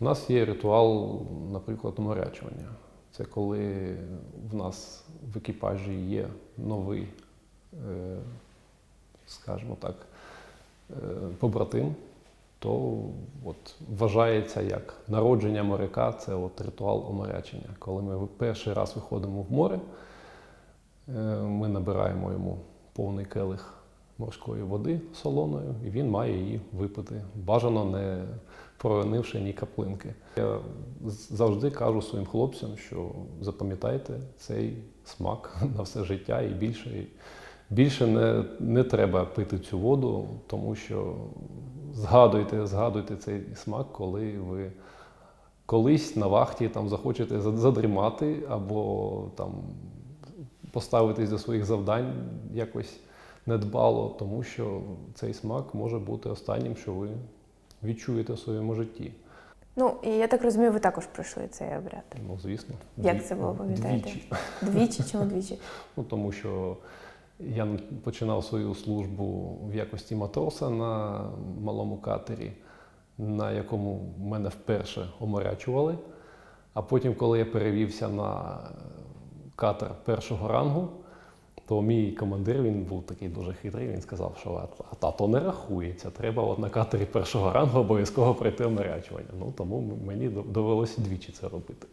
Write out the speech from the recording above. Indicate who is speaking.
Speaker 1: У нас є ритуал, наприклад, оморячування. Це коли в нас в екіпажі є новий, е, скажімо так, е, побратим, то от вважається як народження моряка це от ритуал оморячення. Коли ми перший раз виходимо в море, е, ми набираємо йому повний келих морської води солоною, і він має її випити, бажано не проронивши ні каплинки. Я завжди кажу своїм хлопцям, що запам'ятайте цей смак на все життя і більше. Більше не, не треба пити цю воду, тому що згадуйте, згадуйте цей смак, коли ви колись на вахті там захочете за- задрімати або там поставитись до своїх завдань якось недбало, тому що цей смак може бути останнім, що ви відчуєте в своєму житті.
Speaker 2: Ну, і я так розумію, ви також пройшли цей обряд.
Speaker 1: Ну, звісно.
Speaker 2: Як
Speaker 1: дві-
Speaker 2: це було, пам'ятаєте?
Speaker 1: Двічі.
Speaker 2: Двічі чи двічі?
Speaker 1: Ну, тому що я починав свою службу в якості матроса на малому катері, на якому мене вперше оморячували. А потім, коли я перевівся на катер першого рангу, то мій командир він був такий дуже хитрий. Він сказав, що а, а тато не рахується. Треба от на катері першого рангу обов'язково пройти оморячування. Ну тому мені довелося двічі це робити.